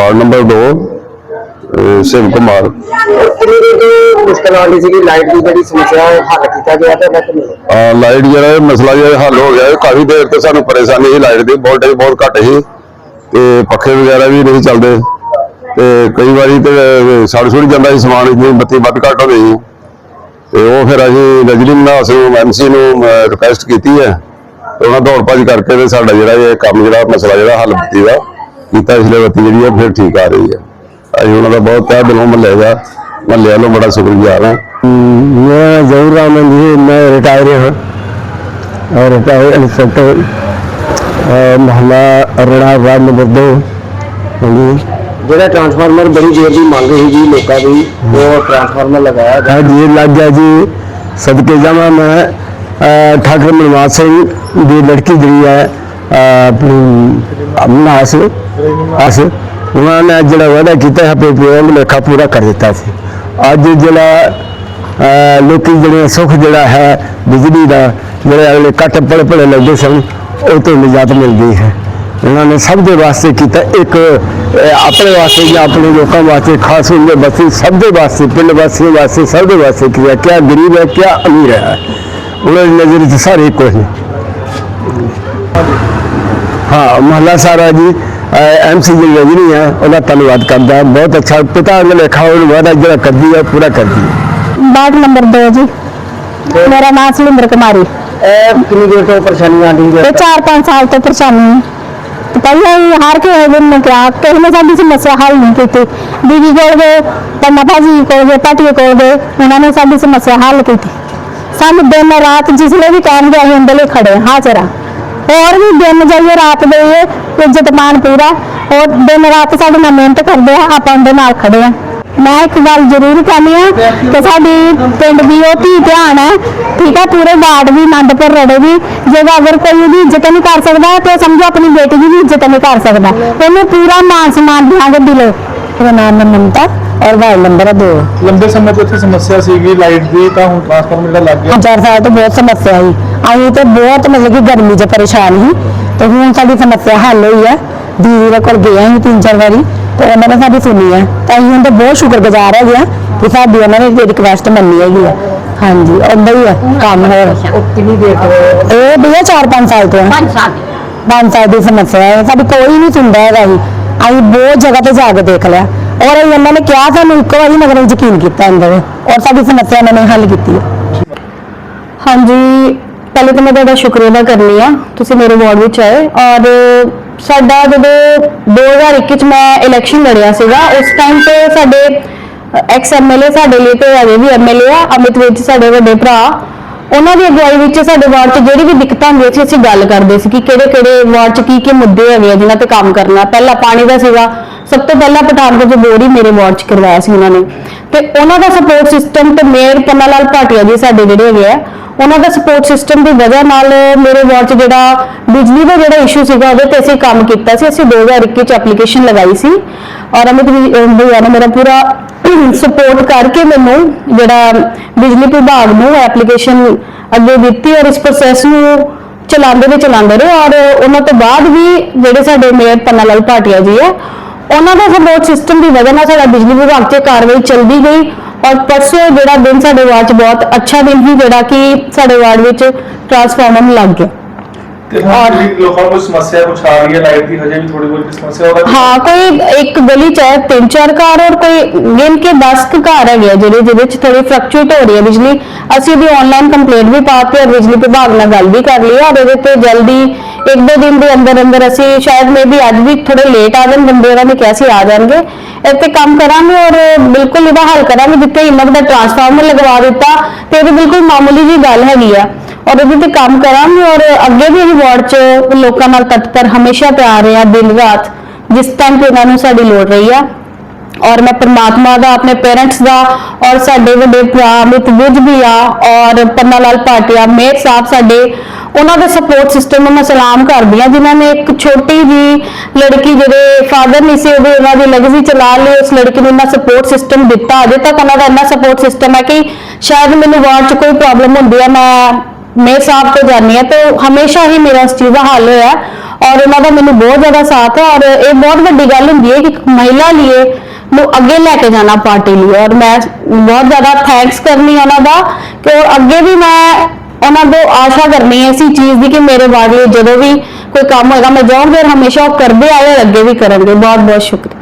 Ward number 2 Shiv Kumar. ਮੁਸ਼ਕਲ ਆ ਰਹੀ ਲਾਈਟ ਦੀ ਜਿਹੜੀ ਸਮੱਸਿਆ ਉਹ ਹੱਲ ਕੀਤਾ ਗਿਆ ਤੇ ਮੈਂ ਕਿਹਾ ਅਹ ਲਾਈਟ ਜਿਹੜਾ ਮਸਲਾ ਜਿਹੜਾ ਹੱਲ ਹੋ ਗਿਆ ਕਾਫੀ ਦੇਰ ਤੇ ਸਾਨੂੰ ਪਰੇਸ਼ਾਨੀ ਸੀ ਲਾਈਟ ਦੀ ਵੋਲਟੇਜ ਬਹੁਤ ਘੱਟ ਸੀ। ਤੇ ਪੱਖੇ ਵਗੈਰਾ ਵੀ ਨਹੀਂ ਚੱਲਦੇ। ਤੇ ਕਈ ਵਾਰੀ ਤੇ ਸੜ ਸੁੜ ਜਾਂਦਾ ਸੀ ਸਮਾਨ ਜਿਵੇਂ ਬੱਤੀ ਵੱਧ ਘੱਟ ਹੁੰਦੀ ਸੀ ਤੇ ਉਹ ਫਿਰ ਅਸੀਂ ਰਜਨੀ ਮਨਾਸ ਨੂੰ ਐਮਸੀ ਨੂੰ ਰਿਕੁਐਸਟ ਕੀਤੀ ਹੈ। ਉਹਨਾਂ ਦੌੜ ਭੱਜ ਕਰਕੇ ਤੇ ਸਾਡਾ ਜਿਹੜਾ ਇਹ ਕੰਮ ਜਿਹੜਾ ਮਸਲਾ ਜਿਹੜਾ ਹੱਲ ਬੱਤੀ ਦਾ ਕੀਤਾ ਇਸ ਲਈ ਬੱਤੀ ਜਿਹੜੀ ਹੈ ਫਿਰ ਠੀਕ ਆ ਰਹੀ ਹੈ ਅਸੀਂ ਉਹਨਾਂ ਦਾ ਬਹੁਤ ਤਹਿ ਦਿਲੋਂ ਮੱਲੇ ਦਾ ਮੱਲੇ ਵੱਲੋਂ ਬੜਾ ਸ਼ੁਕਰਗੁਜ਼ਾਰ ਹਾਂ मैं जहूर रहमान जी मैं रिटायर हूँ और रिटायर इंस्पेक्टर मोहल्ला अरड़ा वार्ड नंबर दो ਹਾਂਜੀ ਜਿਹੜਾ ਟਰਾਂਸਫਾਰਮਰ ਬੜੀ ਦੇਰ ਦੀ ਮੰਗ ਸੀ ਜੀ ਲੋਕਾਂ ਦੀ ਉਹ ਟਰਾਂਸਫਾਰਮਰ ਲਗਾਇਆ ਗਿਆ ਜੀ ਲੱਗ ਗਿਆ ਜੀ ਸਦਕੇ ਜਾਵਾਂ ਮੈਂ ਅਹ, ਠਾਕਰ ਮਨਵਾਸ ਸਿੰਘ ਦੀ ਲੜਕੀ ਜਿਹੜੀ ਹੈ ਅਹ, ਆਪਣੀ ਅਮਨਾਸ ਅਸ ਉਹਨਾਂ ਨੇ ਜਿਹੜਾ ਵਾਅਦਾ ਕੀਤਾ ਆਪਣੇ ਪਿਓ ਨੂੰ ਲੇਖਾ ਪੂਰਾ ਕਰ ਦਿੱਤਾ ਸੀ। ਅੱਜ ਜਿਹੜਾ ਅਹ, ਲੋਕੀ ਜਿਹੜੇ ਸੁੱਖ ਜਿਹੜਾ ਹੈ ਬਿਜਲੀ ਦਾ ਜਿਹੜੇ ਅਗਲੇ ਕੱਟ ਪੜੇ ਪੜੇ ਲੱਗਦੇ ਸਨ ਉਹ ਤੋਂ ਨਿਜਾਤ ਮਿਲਦੀ ਹੈ। ਉਹਨਾਂ ਨੇ ਸਭ ਦੇ ਵਾਸਤੇ ਕੀਤਾ ਇੱਕ ਆਪਣੇ ਵਾਸਤੇ ਜਾਂ ਆਪਣੇ ਲੋਕਾਂ ਵਾਸਤੇ ਖਾਸ ਉਹਦੇ ਬਸੀ ਸਭ ਦੇ ਵਾਸਤੇ ਪਿੰਡ ਵਾਸੀਆਂ ਵਾਸਤੇ ਸਭ ਦੇ ਵਾਸਤੇ ਕੀਤਾ। ਕਿਆ ਗਰੀਬ ਹੈ ਕਿਆ ਅਮੀਰ ਹੈ। ਉਹਨਾਂ ਦੀ ਨਜ਼ਰ 'ਚ ਸਾਰੇ ਇੱਕੋ ਨੇ। ਹਾਂ ਮਹੱਲਾ ਸਾਰਾ ਜੀ ਐਮਸੀ ਜੀ ਰਜਨੀ ਹੈ ਉਹਦਾ ਧੰਨਵਾਦ ਕਰਦਾ। ਬਹੁਤ ਅੱਛਾ ਪਿਤਾ ਨੇ ਲਿਖਾ ਉਹ ਵਾਦਾ ਜਿਹੜਾ ਕਰਦੀ ਹੈ ਪੂਰਾ ਕਰਦੀ ਹੈ ਵਾਰਡ ਨੰਬਰ 2 ਜੀ। ਮੇਰਾ ਨਾਮ ਸੁਲਿੰਦਰ ਕੁਮਾਰੀ। ਇਹ ਕਿੰਨੀ ਦੇਰ ਤੋਂ ਪਰੇਸ਼ਾਨੀ ਆਉਂਦੀ ਤੇ 4-5 ਸਾਲ ਤੋਂ ਪਰੇਸ਼ਾਨੀ ਹੈ ਪਹਿਲਾਂ ਹੀ ਹਾਰ ਕੇ ਦਿਨ ਨੇ ਕਿਹਾ ਕਿਸੇ ਨੇ ਸਾਡੀ ਸਮੱਸਿਆ ਹੱਲ ਨਹੀਂ ਕੀਤੀ। ਦੀਦੀ ਕੋਲ ਗਏ ਪੰਨਾ ਭਾਜੀ ਕੋਲ ਗਏ ਪਾਟੀਏ ਕੋਲ ਗਏ ਉਹਨਾਂ ਨੇ ਸਾਡੀ ਸਮੱਸਿਆ ਹੱਲ ਕੀਤੀ। ਸਾਨੂੰ ਦਿਨ ਰਾਤ ਜਿਸਲੇ ਵੀ ਕਹਿਣਗੇ ਅਸੀਂ ਲਈ ਖੜੇ ਹਾਂ ਹਾਜ਼ਰ ਹਾਂ। ਹੋਰ ਵੀ ਦਿਨ ਜਾਈਏ, ਰਾਤ ਦੇ ਇੱਜ਼ਤ ਮਾਨ ਪੂਰਾ। ਹੋਰ ਦਿਨ ਰਾਤ ਸਾਡੇ ਨਾਲ ਮਿਹਨਤ ਕਰਦੇ ਆ, ਆਪਾਂ ਉਹਦੇ ਨਾਲ ਖੜੇ ਆ। ਮੈਂ ਇੱਕ ਗੱਲ ਜ਼ਰੂਰ ਕਹਿੰਦੀ ਆ ਕਿ ਸਾਡੀ ਪਿੰਡ ਦੀ ਉਹ ਧੀ ਧਿਆਨ ਹੈ ਠੀਕ ਹੈ ਪੂਰੇ ਵਾਰਡ ਵੀ ਆਨੰਦਪੁਰ ਰੜੇ ਵੀ ਜੇ ਅਗਰ ਕੋਈ ਉਹਦੀ ਇੱਜ਼ਤ ਨਹੀਂ ਕਰ ਸਕਦਾ, ਤੇ ਸਮਝੋ ਆਪਣੀ ਬੇਟੀ ਦੀ ਵੀ ਇੱਜ਼ਤ ਨਹੀਂ ਕਰ ਸਕਦਾ। ਉਹਨੂੰ ਪੂਰਾ ਮਾਨ ਸਨਮਾਨ ਦਿਆਂਗੇ ਦਿਲੋਂ। ਮੇਰਾ ਨਾਮ ਹੈ ਮਮਤਾ ਔਰ ਵਾਰਡ ਨੰਬਰ 2 ਲੰਬੇ ਸਮੇਂ ਤੋਂ ਇੱਥੇ ਸਮੱਸਿਆ ਸੀਗੀ ਲਾਈਟ ਦੀ ਤਾਂ ਹੁਣ ਟਰਾਂਸਫਾਰਮਰ ਜਿਹੜਾ ਲੱਗ ਗਿਆ ਚਾਰ ਸਾਲ ਤੋਂ ਬਹੁਤ ਸਮੱਸਿਆ ਸੀ ਅਸੀਂ ਤੇ ਬਹੁਤ ਮਤਲਬ ਕਿ ਗਰਮੀ 'ਚ ਪਰੇਸ਼ਾਨ ਸੀ ਤੇ ਹੁਣ ਸਾਡੀ ਸਮੱਸਿਆ ਹੱਲ ਹੋਈ ਹੈ ਦੀਦੀ ਦੇ ਕੋਲ ਗਏ ਅਸੀਂ ਤਿੰਨ ਚਾਰ ਵਾਰੀ ਤੇ ਉਹਨਾਂ ਨੇ ਸਾਡੀ ਸੁਣੀ ਹੈ ਤਾਂ ਅਸੀਂ ਹੁਣ ਤਾਂ ਬਹੁਤ ਸ਼ੁਕਰਗੁਜ਼ਾਰ ਹੈਗੇ ਆ ਕਿ ਸਾਡੀ ਉਹਨਾਂ ਨੇ ਰਿਕਵੈਸਟ ਮੰਨੀ ਹੈਗੀ ਆ ਹਾਂਜੀ ਓਦਾਂ ਹੀ ਆ ਕੰਮ ਹੋਰ ਕਿੰਨੀ ਦੇਰ ਤੋਂ ਇਹ ਭਈਆ 4-5 ਸਾਲ ਤੋਂ 5 ਸਾਲ 5 ਸਾਲ ਦੀ ਸਮੱਸਿਆ ਹੈ ਸਾਡੀ ਕੋਈ ਨਹੀਂ ਸੁਣਦਾ ਹੈਗਾ ਜੀ ਅਸੀਂ ਬਹੁਤ ਜਗ੍ਹਾ ਤੇ ਜਾ ਕੇ ਦੇਖ ਲਿਆ। ਔਰ ਇਹ ਉਹਨਾਂ ਨੇ ਕਿਹਾ, ਸਾਨੂੰ ਇੱਕ ਵਾਰੀ ਮਗਰ ਯਕੀਨ ਕੀਤਾ ਅੰਦਰ ਔਰ ਸਾਡੀ ਸਮੱਸਿਆ ਉਹਨਾਂ ਨੇ ਹੱਲ ਕੀਤੀ ਹੈ। ਹਾਂਜੀ, ਪਹਿਲੇ ਤਾਂ ਮੈਂ ਤੁਹਾਡਾ ਸ਼ੁਕਰੀਆ ਅਦਾ ਕਰਨੀ ਆ ਤੁਸੀਂ ਮੇਰੇ ਵਾਰਡ ਵਿੱਚ ਆਏ। ਔਰ ਸਾਡਾ ਜਦੋਂ 2021 ਚ ਮੈਂ ਇਲੈਕਸ਼ਨ ਲੜਿਆ ਸੀਗਾ, ਉਸ ਟਾਈਮ ਤੇ ਸਾਡੇ ਐਕਸ ਐਮਐਲਏ ਸਾਡੇ ਲਈ ਤੇ ਅਜੇ ਵੀ ਐਮਐਲਏ ਆ। ਅਮਿਤ ਵਿੱਚ ਸਾਡੇ ਵੱਡੇ ਭਰਾ। ਉਹਨਾਂ ਦੀ ਅਗਵਾਈ ਵਿੱਚ ਸਾਡੇ ਵਾਰਡ 'ਚ ਜਿਹੜੀ ਵੀ ਦਿੱਕਤਾਂ ਹੁੰਦੀਆਂ ਸੀ, ਅਸੀਂ ਗੱਲ ਕਰਦੇ ਸੀ ਕਿ ਕਿਹੜੇ ਕਿਹੜੇ ਵਾਰਡ 'ਚ ਕੀ ਕੀ ਮੁੱਦੇ ਹੈਗੇ ਆ ਜਿਨ੍ਹਾਂ ਤੇ ਕੰਮ ਕਰਨਾ। ਪਹਿਲਾਂ ਪਾਣੀ ਦਾ ਸੀਗਾ। ਸਭ ਤੋਂ ਪਹਿਲਾਂ ਪਠਾਨਕੋਟ ਦੇ ਬੋਰ ਹੀ ਮੇਰੇ ਵਾਰਡ 'ਚ ਕਰਵਾਇਆ ਸੀ ਉਹਨਾਂ ਨੇ। ਤੇ ਉਹਨਾਂ ਦਾ ਸਪੋਰਟ ਸਿਸਟਮ ਤੇ ਮੇਅਰ ਪੰਨਾ ਲਾਲ ਭਾਟੀਆ ਜੀ ਸਾਡੇ ਜਿਹੜੇ ਹੈਗੇ ਆ ਉਹਨਾਂ ਦਾ ਸਪੋਰਟ ਸਿਸਟਮ ਦੀ ਵਜ੍ਹਾ ਨਾਲ ਮੇਰੇ ਵਾਰਡ 'ਚ ਜਿਹੜਾ ਬਿਜਲੀ ਦਾ ਜਿਹੜਾ ਇਸ਼ੂ ਸੀਗਾ ਉਹਦੇ ਤੇ ਅਸੀਂ ਕੰਮ ਕੀਤਾ ਸੀ। ਅਸੀਂ 2021 ਚ ਐਪਲੀਕੇਸ਼ਨ ਲਗਾਈ ਸੀ। ਔਰ ਅਮਿਤ ਭਈਆ ਨੇ ਮੇਰਾ ਪੂਰਾ ਸਪੋਰਟ ਕਰਕੇ ਮੈਨੂੰ ਜਿਹੜਾ ਬਿਜਲੀ ਵਿਭਾਗ ਨੂੰ ਐਪਲੀਕੇਸ਼ਨ ਅੱਗੇ ਦਿੱਤੀ ਔਰ ਇਸ ਪ੍ਰੋਸੈਸ ਨੂੰ ਚਲਾਉਂਦੇ ਦੇ ਚਲਾਉਂਦੇ ਰਹੇ। ਔਰ ਉਹਨਾਂ ਤੋਂ ਬਾਅਦ ਵੀ ਜਿਹੜੇ ਸਾਡੇ ਮੇਅਰ ਪੰਨਾ ਲਾਲ ਭਾਟੀਆ ਜੀ ਹੈ ਉਹਨਾਂ ਦਾ ਸਪੋਰਟ ਸਿਸਟਮ ਦੀ ਵਜ੍ਹਾ ਨਾਲ ਸਾਡਾ ਬਿਜਲੀ ਵਿਭਾਗ 'ਚ ਕਾਰਵਾਈ ਚੱਲਦੀ ਗਈ। ਔਰ ਪਰਸੋਂ ਜਿਹੜਾ ਦਿਨ ਸਾਡੇ ਵਾਰਡ 'ਚ ਬਹੁਤ ਅੱਛਾ ਦਿਨ ਸੀ ਜਿਹੜਾ ਕਿ ਸਾਡੇ ਵਾਰਡ ਵਿੱਚ ਟਰਾਂਸਫਾਰਮਰ ਲੱਗ ਗਿਆ। ਤੇ ਜਿਹੜੀ ਲੋਕਾਂ ਨੂੰ ਸਮੱਸਿਆ ਕੁਛ ਆ ਰਹੀ ਹੈ ਲਾਈਟ ਦੀ ਹਜੇ ਵੀ ਥੋੜੀ ਬਹੁਤ ਸਮੱਸਿਆ ਉਹਦਾ ਕੀ- ਹਾਂ ਕੋਈ ਇੱਕ ਗਲੀ 'ਚ ਹੈ ਤਿੰਨ ਚਾਰ ਘਰ ਔਰ ਕੋਈ ਗਿਣ ਕੇ 10 ਕੁ ਘਰ ਹੈਗੇ ਆ ਜਿਹੜੇ ਜਿਹਦੇ 'ਚ ਥੋੜੀ ਫਲਕਚੁਏਟ ਹੋ ਰਹੀ ਹੈ ਬਿਜਲੀ। ਅਸੀਂ ਵੀ ਆਨਲਾਈਨ ਕੰਪਲੇਂਟ ਵੀ ਪਾਤੀ ਔਰ ਬਿਜਲੀ ਵਿਭਾਗ ਨਾਲ ਗੱਲ ਵੀ ਕਰ ਲਈ ਔਰ ਇਹਦੇ ਤੇ ਜਲਦੀ ਇੱਕ ਦੋ ਦਿਨ ਦੇ ਅੰਦਰ ਅੰਦਰ ਅਸੀਂ ਸ਼ਾਇਦ ਮੇ ਅੱਜ ਵੀ ਥੋੜੇ ਲੇਟ ਆ ਜਾਣ, ਬੰਦੇ ਉਹਨਾਂ ਨੇ ਕਿਹਾ ਸੀ ਆ ਜਾਣਗੇ। ਇਹ ਕੰਮ ਕਰਾਂਗੇ ਔਰ ਬਿਲਕੁਲ ਇਹਦਾ ਹੱਲ ਕਰਾਂਗੇ, ਜਿੱਥੇ ਇੰਨਾ ਵੱਡਾ ਟਰਾਂਸਫਾਰਮਰ ਲਗਵਾ ਦਿੱਤਾ ਤੇ ਇਹ ਬਿਲਕੁਲ ਮਾਮੂਲੀ ਜੀ ਗੱਲ ਹੈਗੀ ਆ। ਔਰ ਇਹਦੇ ਤੇ ਕੰਮ ਕਰਾਂਗੇ ਔਰ ਅੱਗੇ ਵੀ ਇਹ ਵਾਰਡ 'ਚ ਲੋਕਾਂ ਨਾਲ ਤਤਪਰ ਹਮੇਸ਼ਾ ਪਿਆਰ ਰਿਹਾ, ਦਿਨ ਰਾਤ, ਜਿਸ ਟਾਈਮ ਤੇ ਉਹਨਾਂ ਨੂੰ ਸਾਡੀ ਲੋੜ ਰਹੀ ਆ। ਔਰ ਮੈਂ ਪਰਮਾਤਮਾ ਦਾ, ਆਪਣੇ ਪੇਰੈਂਟਸ ਦਾ ਔਰ ਸਾਡੇ ਵੱਡੇ ਭਰਾ ਅਮਿਤ ਵਿਜ ਵੀ ਆ ਔਰ ਪੰਨਾ ਲਾਲ ਭਾਟਿਆ ਮੇਰ ਸਾਹਿਬ ਸਾਡੇ ਉਹਨਾਂ ਦੇ ਸਪੋਰਟ ਸਿਸਟਮ ਨੂੰ ਮੈਂ ਸਲਾਮ ਕਰਦੀ ਆ ਜਿਨ੍ਹਾਂ ਨੇ ਇੱਕ ਛੋਟੀ ਜੀ ਲੜਕੀ ਜਿਹੜੇ ਫਾਦਰ ਨਹੀਂ ਸੀ ਉਹਦੇ ਉਹਨਾਂ ਦੀ ਲਗਜ਼ੀ ਚਲਾ ਲਈ, ਉਸ ਲੜਕੀ ਨੂੰ ਇੰਨਾ ਸਪੋਰਟ ਸਿਸਟਮ ਦਿੱਤਾ। ਅਜੇ ਤੱਕ ਉਹਨਾਂ ਦਾ ਇੰਨਾ ਸਪੋਰਟ ਸਿਸਟਮ ਹੈ ਕਿ ਸ਼ਾਇਦ ਮੈਨੂੰ ਵਾਰਡ 'ਚ ਕੋਈ ਪ੍ਰੋਬਲਮ ਹੁੰਦੀ ਹੈ ਮੈਂ ਮੇਰ ਸਾਹਿਬ ਤੋਂ ਜਾਣੀ ਹੈ ਤੇ ਹਮੇਸ਼ਾ ਹੀ ਮੇਰਾ ਇਸ ਚੀਜ਼ ਦਾ ਹੱਲ ਹੋਇਆ। ਔਰ ਉਹਨਾਂ ਦਾ ਮੈਨੂੰ ਬਹੁਤ ਜ਼ਿਆਦਾ ਸਾਥ ਹੈ ਔਰ ਇਹ ਬਹੁਤ ਵੱਡੀ ਗੱਲ ਹੁੰਦੀ ਹੈ ਕਿ ਇੱਕ ਮਹਿਲਾ ਲਈ ਨੂੰ ਅੱਗੇ ਲੈ ਕੇ ਜਾਣਾ ਪਾਰਟੀ ਲਈ। ਔਰ ਮੈਂ ਬਹੁਤ ਜ਼ਿਆਦਾ ਥੈਂਕਸ ਕਰਨੀ ਉਹਨਾਂ ਦਾ, ਕਿ ਅੱਗੇ ਵੀ ਮੈਂ ਉਹਨਾਂ ਤੋਂ ਆਸ਼ਾ ਕਰਨੀ ਹੈ ਇਸੀ ਚੀਜ਼ ਦੀ ਕਿ ਮੇਰੇ ਵਾਰਡ ਜਦੋਂ ਵੀ ਕੋਈ ਕੰਮ ਹੋਏਗਾ, ਮੈਂ ਜਾਊਂਗੀ ਔਰ ਹਮੇਸ਼ਾ ਉਹ ਕਰਦੇ ਆਏ ਔਰ ਅੱਗੇ ਵੀ ਕਰਨਗੇ। ਬਹੁਤ ਬਹੁਤ ਸ਼ੁਕਰੀਆ।